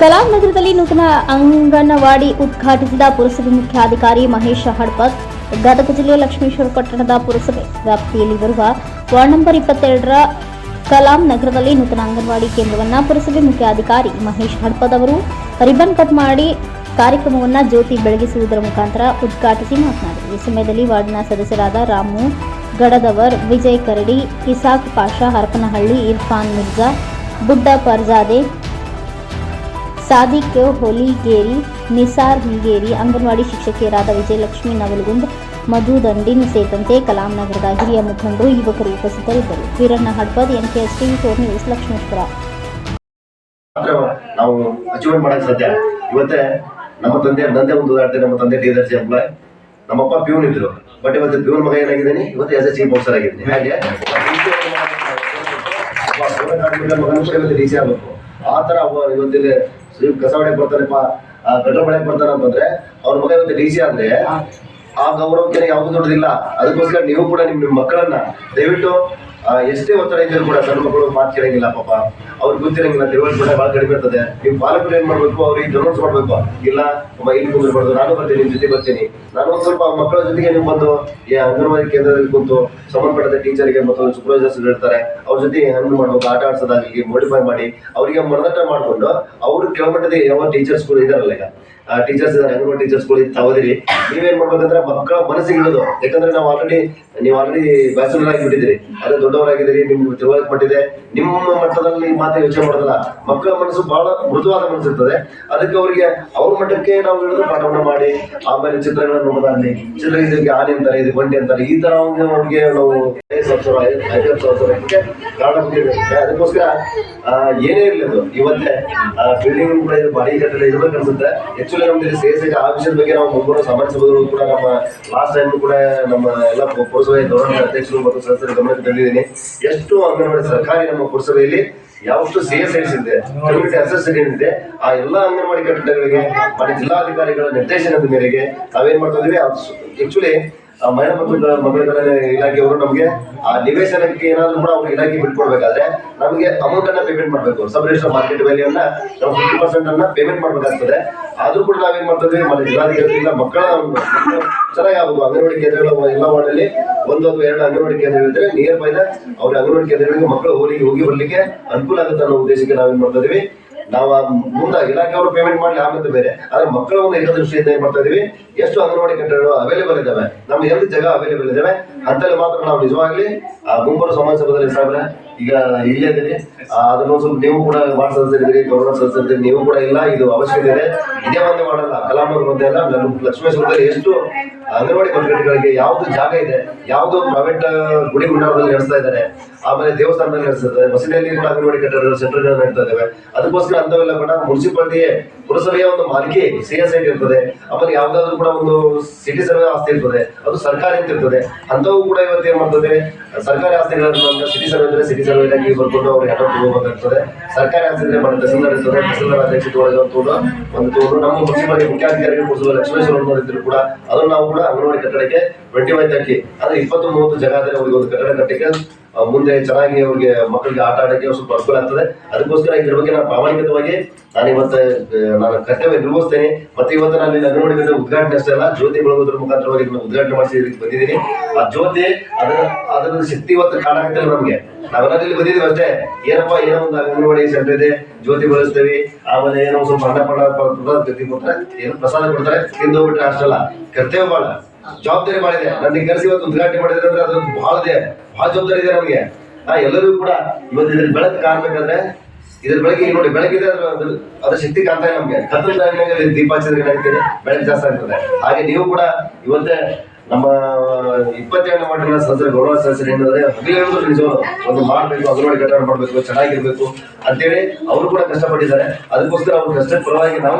ಕಲಾನಗರದಲ್ಲಿ ನೂತನ ಅಂಗನವಾಡಿ ಉದ್ಘಾಟಿಸಿದ ಪುರಸಭೆ ಮುಖ್ಯಾಧಿಕಾರಿ ಮಹೇಶ್ ಹಡ್ಪತ್, ಗದಗ ಜಿಲ್ಲೆಯ ಲಕ್ಷ್ಮೇಶ್ವರ ಪಟ್ಟಣದ ಪುರಸಭೆ ವ್ಯಾಪ್ತಿಯಲ್ಲಿ ಬರುವ ವಾರ್ಡ್ ನಂಬರ್ ಇಪ್ಪತ್ತೆರಡರ ಕಲಾಂ ನಗರದಲ್ಲಿ ನೂತನ ಅಂಗನವಾಡಿ ಕೇಂದ್ರವನ್ನು ಪುರಸಭೆ ಮುಖ್ಯಾಧಿಕಾರಿ ಮಹೇಶ್ ಹಡ್ಪದ್ ಅವರು ರಿಬನ್ ಕಟ್ ಮಾಡಿ ಕಾರ್ಯಕ್ರಮವನ್ನು ಜ್ಯೋತಿ ಬೆಳಗಿಸುವುದರ ಮುಖಾಂತರ ಉದ್ಘಾಟಿಸಿ ಮಾತನಾಡಿದರು. ಈ ಸಮಯದಲ್ಲಿ ವಾರ್ಡ್ನ ಸದಸ್ಯರಾದ ರಾಮು ಗಡದವರ್ ವಿಜಯ್ ಕರಡಿ, ಇಸಾಕ್ ಪಾಷಾ, ಹರಪನಹಳ್ಳಿ, ಇರ್ಫಾನ್ ಮಿರ್ಜಾ, ಬುಡ್ಡ ಪರ್ಜಾದೆ ಸಾದಿಕ್ ಹೊಲಿಗೇರಿ ನಿಸಾರ್ ಹಿಂಗೇರಿ ಅಂಗನವಾಡಿ ಶಿಕ್ಷಕಿಯರಾದ ವಿಜಯಲಕ್ಷ್ಮಿ ನವಲಗುಂದ್ ಮಧು ದಂಡಿನ್ ಸೇರಿದಂತೆ ಕಲಾಂ ನಗರದ ಹಿರಿಯ ಮುಖಂಡರು ಯುವಕರು ಉಪಸ್ಥಿತರಿದ್ದರು. Veeranna Hadpad NKS TV four news Lakshmeshwar ನಾವು ಅಚೀವ್ಮೆಂಟ್ ಮಾಡಕ್ ಸಾಧ್ಯ. ಇವತ್ತೇ ನಮ್ಮ ತಂದೆ ನಂದೇ ಒಂದು ಉದಾಹರಣೆ ನಮ್ಮ ತಂದೆ ಟಿ ದರ್ಜಿ ಎಂಪ್ಲಾಯ್ ನಮ್ಮಪ್ಪ ಪ್ಯೂನ್ ಇದ್ರು. ಬಟ್ ಇವತ್ತು ಪ್ಯೂನ್ ಮಗ ಏನಾಗಿದ್ದೀನಿ? ಇವತ್ತು ಎಸ್ ಎಸ್ ಚೀಫ್ ಆಫೀಸರ್ ಆಗಿದ್ದೀನಿ. ಹಾಗೆ? ಮಗನೂ ಕೂಡ ಇವತ್ತು ಡಿ ಸಿ ಆಗ್ಬೇಕು. ಆ ತರ ಒಬ್ಬ ಕಸ ಹೊಡೆಯಕ್ ಬರ್ತಾರಪ್ಪ ಪೆಟ್ರೋಲ್ ಬಳಕೆ ಬರ್ತಾರ ಅಂತಂದ್ರೆ ಅವ್ರ ಮಗ ಇವತ್ತು ಡಿ ಸಿ ಆದ್ರೆ ಆ ಗೌರವಕ್ಕೆ ಯಾವುದು ದೊಡ್ಡದಿಲ್ಲ. ಅದಕ್ಕೋಸ್ಕರ ನೀವು ಕೂಡ ನಿಮ್ಮ ನಿಮ್ ಮಕ್ಕಳನ್ನ ದಯವಿಟ್ಟು ಎಷ್ಟೇ ಒತ್ತಡ ಇದ್ದರೂ ಕೂಡ ಸಣ್ಣ ಮಕ್ಕಳು ಮಾತು ಕೇಳಂಗಿಲ್ಲ ಪಾಪ. ಅವ್ರಿಗೆ ಗೊತ್ತಿರಂಗಿಲ್ಲ ತಿಳುವಳಿಕೆ ಕೂಡ ಬಹಳ ಕಡಿಮೆ ಇರ್ತದೆ. ನೀವು ಪಾಲಕರು ಏನ್ ಮಾಡ್ಬೇಕು? ಅವ್ರಿಗೆ ಡೊನೇಟ್ಸ್ ಮಾಡ್ಬೇಕು. ಇಲ್ಲ ಅಮ್ಮ ಇಲ್ಲಿ ಕುಂದಿರ್ಬಾರ್ದು ನಾನು ಬರ್ತೀನಿ, ನಿಮ್ ಜೊತೆ ಬರ್ತೀನಿ. ನಾನು ಒಂದ್ ಸ್ವಲ್ಪ ಮಕ್ಕಳ ಜೊತೆಗೆ ನೀವು ಬಂದು, ಈ ಅಂಗನವಾಡಿ ಕೇಂದ್ರದಲ್ಲಿ ಕುಂತು ಸಂಬಂಧಪಟ್ಟ ಟೀಚರ್ಗೆ ಮತ್ತು ಸೂಪರ್ವೈಸರ್ಸ್ ಇರ್ತಾರೆ ಅವ್ರ ಜೊತೆ ಹೆಂಗ್ ಮಾಡ್ಬೇಕು, ಆಟ ಆಡ್ಸೋದಾಗಲಿ ಮೋಡಿಫೈ ಮಾಡಿ. ಅವರಿಗೆ ಮನದಟ್ಟ ಮಾಡ್ಕೊಂಡು, ಅವ್ರು ಕೆಳಮಟ್ಟದ ಯಾವ ಟೀಚರ್ಸ್ಗಳು ಇದಾರಲ್ಲ ಈಗ. ಟೀಚರ್ಸ್ ಇದಾರೆ, ಅಂಗನವಾಡಿ ಟೀಚರ್ಸ್ಗಳು ತಾವದಿರಿ ನೀವೇನ್ ಮಾಡ್ಬೇಕಂದ್ರೆ ಮಕ್ಕಳ ಮನಸ್ಸಿಗೆ ಇಡೋದು ಯಾಕಂದ್ರೆ ನಾವು ಆಲ್ರೆಡಿ ನೀವು ಆಲ್ರೆಡಿ ಬ್ಯಾಚುಲರ್ ಆಗಿ ಬಿಟ್ಟಿದ್ರಿ ಅದೇ ದೊಡ್ಡವರಾಗಿದ್ದೀರಿ ನಿಮ್ಗೆ ತಿಳುವಳಿಕೆ ಪಟ್ಟಿದೆ. ನಿಮ್ಮ ಮಟ್ಟದಲ್ಲಿ ಮಾತ್ರ ಯೋಚನೆ ಮಾಡೋದಲ್ಲ, ಮಕ್ಕಳ ಮನಸ್ಸು ಬಹಳ ಮೃದುವಾದ ಮನಸ್ಸು ಇರ್ತದೆ ಅದಕ್ಕೆ ಅವರಿಗೆ ಅವ್ರ ಮಟ್ಟಕ್ಕೆ ನಾವು ಹೇಳಿದ್ರು ಪಾಠವನ್ನು ಮಾಡಿ, ಆಮೇಲೆ ಚಿತ್ರಗಳನ್ನು ನೋಡೋದಾಗಲಿ ಚಿತ್ರ ಇದಕ್ಕೆ ಆನೆ ಅಂತಾರೆ, ಇದು ಬಂಡಿ ಅಂತಾರೆ. ಈ ತರ ಅವ್ರಿಗೆ ನಾವು ಐದು ಸಾವಿರ ಅದಕ್ಕೋಸ್ಕರ ಏನೇ ಇರಲಿ ಅದು. ಇವತ್ತೇ ಬಿಲ್ಡಿಂಗ್ ಕೂಡ ಇದು ಬಾಡಿ ಕಟ್ಟಡ ಇರ್ಬೇಕು ಅನ್ಸುತ್ತೆ. ಆಕ್ಚುಲಿ ನಮ್ದು ಸಿ ಎಸ್ ಆ ವಿಷಯದ ಬಗ್ಗೆ ನಾವು ಮುಂಬರುವ ಸಮಾಜ ಕೂಡ ನಮ್ಮ ಲಾಸ್ಟ್ ಟೈಮ್ ಕೂಡ ನಮ್ಮ ಎಲ್ಲ ಪುರಸಭೆ ಗೌರವ ಅಧ್ಯಕ್ಷರು ಮತ್ತು ಸದಸ್ಯರ ಗಮನಕ್ಕೆ ತಂದಿದ್ದೀನಿ ಎಷ್ಟು ಅಂಗನವಾಡಿ ಸರ್ಕಾರಿ ನಮ್ಮ ಪುರಸಭೆಯಲ್ಲಿ ಯಾವಷ್ಟು ಸಿ ಎಸ್ ಇದೆ ಕಮ್ಯುನಿಟಿ ಅಸೆಸರಿ ಏನಿದೆ ಆ ಎಲ್ಲಾ ಅಂಗನವಾಡಿ ಕಟ್ಟಡಗಳಿಗೆ, ಮತ್ತೆ ಜಿಲ್ಲಾಧಿಕಾರಿಗಳ ನಿರ್ದೇಶನದ ಮೇರೆಗೆ ನಾವೇನ್ ಮಾಡ್ತಾ ಇದೀವಿ? ಆಕ್ಚುಲಿ ಮಹಿಳಾ ಮತ್ತು ಮಕ್ಕಳ ಕಲ್ಯಾಣ ಇಲಾಖೆಯವರು ನಮಗೆ ಆ ನಿವೇಶನಕ್ಕೆ ಏನಾದರೂ ಕೂಡ ಅವ್ರ ಇಲಾಖೆ ಬಿಟ್ಕೊಡ್ಬೇಕಾದ್ರೆ ನಮಗೆ ಅಮೌಂಟ್ ಅನ್ನ ಪೇಮೆಂಟ್ ಮಾಡಬೇಕು. ಸಬ್ ರಿಜಿಸ್ಟರ್ ಮಾರ್ಕೆಟ್ ವ್ಯಾಲ್ಯೂ ಅನ್ನ ನಾವು ಫಿಫ್ಟಿ ಪರ್ಸೆಂಟ್ ಅನ್ನ ಪೇಮೆಂಟ್ ಮಾಡಬೇಕಾಗ್ತದೆ. ಆದರೂ ಕೂಡ ನಾವೇನ್ ಮಾಡ್ತೇವೆ ಮತ್ತೆ ಜಿಲ್ಲಾಧಿಕಾರಿಗಳಿಂದ ಮಕ್ಕಳ ಚೆನ್ನಾಗಿ ಆಗ್ಬೋದು ಅಂಗನವಾಡಿ ಕೇಂದ್ರಗಳ ಎಲ್ಲ ವಾರ್ಡಲ್ಲಿ ಒಂದು ಅಥವಾ ಎರಡು ಅಂಗನವಾಡಿ ಕೇಂದ್ರಗಳಿದ್ರೆ ನಿಯರ್ ಬೈ ಅವ್ರ ಅಂಗನವಾಡಿ ಕೇಂದ್ರಗಳಿಗೆ ಮಕ್ಕಳು ಹೋಗಿ ಹೋಗಿ ಬರಲಿಕ್ಕೆ ಅನುಕೂಲ ಆಗುತ್ತೆ ಅನ್ನೋ ಉದ್ದೇಶಕ್ಕೆ ನಾವೇನ್ ಮಾಡ್ತಾ ಇದೀವಿ. ನಾವು ಮುಂದೆ ಇಲಾಖೆಯವರು ಪೇಮೆಂಟ್ ಮಾಡಲಿ ಆಮೇಲೆ ಬೇರೆ. ಆದ್ರೆ ಮಕ್ಕಳ ಒಂದು ಹಿತದೃಷ್ಟಿಯಿಂದ ಏನ್ ಮಾಡ್ತಾ ಇದೀವಿ? ಎಷ್ಟು ಅಂಗನವಾಡಿ ಕಟ್ಟಡಗಳು ಅವೈಲೇಬಲ್ ಇದಾವೆ? ನಮ್ಮ ಎಲ್ಲಿ ಜಾಗ ಅವೈಲೇಬಲ್ ಇದಾವೆ. ಅಂತಲ್ಲಿ ಮಾತ್ರ ನಾವು ನಿಜವಾಗ್ಲಿ, ಆ ಗುಂಪರು ಸಮಾಜ ಸಭೆಯಲ್ಲಿ ಸಾಹೇಬ್ರೆ ಈಗ ಇಲ್ಲೇ ಅದನ್ನು ಸ್ವಲ್ಪ ನೀವು ಕೂಡ ವಾರ್ಡ್ ಸದಸ್ಯರಿದ್ದೀರಿ ಗೌರವ ಸದಸ್ಯರಿದ್ದೀರಿ ನೀವು ಕೂಡ ಇಲ್ಲ, ಇದು ಅವಶ್ಯಕತೆ ಇದೆ. ಇದೇ ಒಂದು ಮಾಡಲ್ಲ ಕಲಾಮರು ಒಂದೇ ಅಲ್ಲ ಲಕ್ಷ್ಮೇಶ್ವರದಲ್ಲಿ ಎಷ್ಟು ಅಂಗನವಾಡಿ ಕಟ್ಟಡಗಳಿಗೆ ಯಾವ್ದು ಜಾಗ ಇದೆ, ಯಾವ್ದು ಪ್ರೈವೇಟ್ ಗುಡಿ ಗುಂಡಾರದಲ್ಲಿ ನಡೆಸ್ತಾ ಇದ್ದಾರೆ. ಆಮೇಲೆ ದೇವಸ್ಥಾನದಲ್ಲಿ ನಡೆಸ್ತಾ ಇದ್ದಾರೆ. ಮಸೀದಿಯಲ್ಲಿ ಕೂಡ ಅಂಗನವಾಡಿ ಕಟ್ಟಡಗಳು ಸೆಂಟರ್ಗಳು ನಡೆಸ್ತಾ ಇದ್ದಾವೆ. ಅದಕ್ಕೋಸ್ಕರ ಅಂತವೆಲ್ಲ ಕೂಡ ಮುನ್ಸಿಪಾಲಿಟಿಯೇ ಪುರಸಭೆಯ ಒಂದು ಮಾಲಿಕೆ ಸಿ ಎಸ್ ಐ ಇರ್ತದೆ. ಆಮೇಲೆ ಯಾವ್ದಾದ್ರು ಕೂಡ ಒಂದು ಸಿಟಿ ಸರ್ವೆ ಆಸ್ತಿ ಇರ್ತದೆ, ಅದು ಸರ್ಕಾರಿ ಅಂತ ಇರ್ತದೆ. ಅಂತವೂ ಕೂಡ ಇವತ್ತು ಏನ್ ಮಾಡ್ತದೆ? ಸರ್ಕಾರಿ ಆಸ್ತಿಗಳನ್ನು ಸಿಟಿ ಸರ್ವೆ ಇದ್ರೆ ಸಿಟಿ ಸರ್ವೆ ಇಲಾಖೆಗೆ ಬರ್ಕೊಂಡು ಅವ್ರಿಗೆ ಹಣ ತಗೋಬೇಕಾಗ್ತದೆ. ಸರ್ಕಾರಿ ಆಸ್ತಿ ಇದ್ರೆ ಮಾಡಿ ತಹಸೀಲ್ದಾರ್ ಇರ್ತದೆ, ತಹಸೀಲ್ದಾರ್ ಅಧ್ಯಕ್ಷ ತಗೊಂಡು ಒಂದು ನಮ್ಮ ಮುಖ್ಯಮಂತ್ರಿ ಮುಖ್ಯಾಧಿಕಾರಿಗಳು ಕೊಡಿಸುವ ಲಕ್ಷ್ಮೇಶ್ವರ ಕೂಡ, ಅದನ್ನು ನಾವು ಕೂಡ ಅಂಗನವಾಡಿ ಕಟ್ಟಡಕ್ಕೆ ಟ್ವೆಂಟಿ ಫೈವ್ ತರ್ಟಿ ಅಂದ್ರೆ ಇಪ್ಪತ್ತು ಮೂವತ್ತು ಜನ ಅವ್ರಿಗೆ ಒಂದು ಕಟ್ಟಡ ಕಟ್ಟಕ್ಕೆ ಮುಂದೆ ಚೆನ್ನಾಗಿ ಅವ್ರಿಗೆ ಮಕ್ಕಳಿಗೆ ಆಟ ಆಡಕ್ಕೆ ಸ್ವಲ್ಪ ಅನುಕೂಲ ಆಗ್ತದೆ. ಅದಕ್ಕೋಸ್ಕರ ಇದ್ರ ಬಗ್ಗೆ ನಾನು ಪ್ರಾಮಾಣಿಕವಾಗಿ ನಾನು ಇವತ್ತು ನಾನು ಕರ್ತವ್ಯ ನಿರ್ವಹಿಸ್ತೇನೆ. ಮತ್ತೆ ಇವತ್ತು ನಾನು ಇಲ್ಲಿ ಅಂಗನವಾಡಿ ಉದ್ಘಾಟನೆ ಅಷ್ಟೇ ಅಲ್ಲ, ಜ್ಯೋತಿ ಬೆಳಗೋದ್ರ ಮುಖಾಂತರವಾಗಿ ಉದ್ಘಾಟನೆ ಮಾಡಿಸಿ ಇದಕ್ಕೆ ಬಂದಿದ್ದೀನಿ. ಆ ಜ್ಯೋತಿ, ಅದರ ಅದರ ಶಕ್ತಿ ಇವತ್ತು ಕಾಣಾಕತ್ತಿಲ್ಲ ನಮಗೆ. ನಾವೆಲ್ಲ ಇಲ್ಲಿ ಬಂದಿದ್ದೀವಿ ಅಷ್ಟೇ. ಏನಪ್ಪ, ಏನೋ ಒಂದು ಅಂಗನವಾಡಿ ಸೆಂಟರ್ ಇದೆ, ಜ್ಯೋತಿ ಬಳಸ್ತೇವೆ. ಆಮೇಲೆ ಏನೋ ಸ್ವಲ್ಪ ಅನ್ನ ಗತಿ ಕೊಡ್ತಾರೆ ಏನು ಪ್ರಸಾದ ಕೊಡ್ತಾರೆ, ತಿಂದು ಹೋಗ್ಬಿಟ್ರೆ ಅಷ್ಟಲ್ಲ ಕರ್ತವ್ಯ ಬಹಳ ಜವಾಬ್ದಾರಿ ಮಾಡಿದೆ. ನನ್ನ ಕೆಲಸ ಇವತ್ತು ಉದ್ಘಾಟನೆ ಮಾಡಿದ್ರೆ ಅಂದ್ರೆ ಅದು ಬಹಳ ಇದೆ. ಬಹಳ ಜವಾಬ್ದಾರಿ ಇದೆ ನಮಗೆ. ನಾ ಎಲ್ಲರಿಗೂ ಕೂಡ ಇವತ್ತು ಇದ್ರ ಬೆಳಕು ಕಾಣ್ಬೇಕಂದ್ರೆ ಇದ್ರ ಬೆಳಗ್ಗೆ ನೋಡಿ ಬೆಳಗಿದೆ ಅದ್ರ ಅದ್ರ- ಶಕ್ತಿ ಕಾಣ್ತಾ ಇದೆ ನಮ್ಗೆ. ಕತ್ತಲ ಟೈಮ್ನಾಗ ದೀಪ ಹಚ್ಚಿದ್ರೆ ಏನಾಗ್ತದೆ ಬೆಳಕು ಜಾಸ್ತಿ ಆಗ್ತದೆ. ಹಾಗೆ ನೀವು ಕೂಡ ಇವತ್ತೇ ನಮ್ಮ ಇಪ್ಪತ್ತೇಳನೇ ಮಾಡಿನ ಸದಸ್ಯರ ಗೌರವ ಸದಸ್ಯರು ಏನಂದ್ರೆ ಹಗಲು ನಿಜ ಒಂದು ಮಾಡ್ಬೇಕು, ಅಂಗನವಾಡಿ ಕಟ್ಟಡ ಮಾಡ್ಬೇಕು, ಚೆನ್ನಾಗಿರ್ಬೇಕು ಅಂತೇಳಿ ಅವರು ಕೂಡ ಕಷ್ಟಪಟ್ಟಿದ್ದಾರೆ. ಅದಕ್ಕೋಸ್ಕರ ಅವ್ರ ಕಷ್ಟ ಪರವಾಗಿ ನಾವು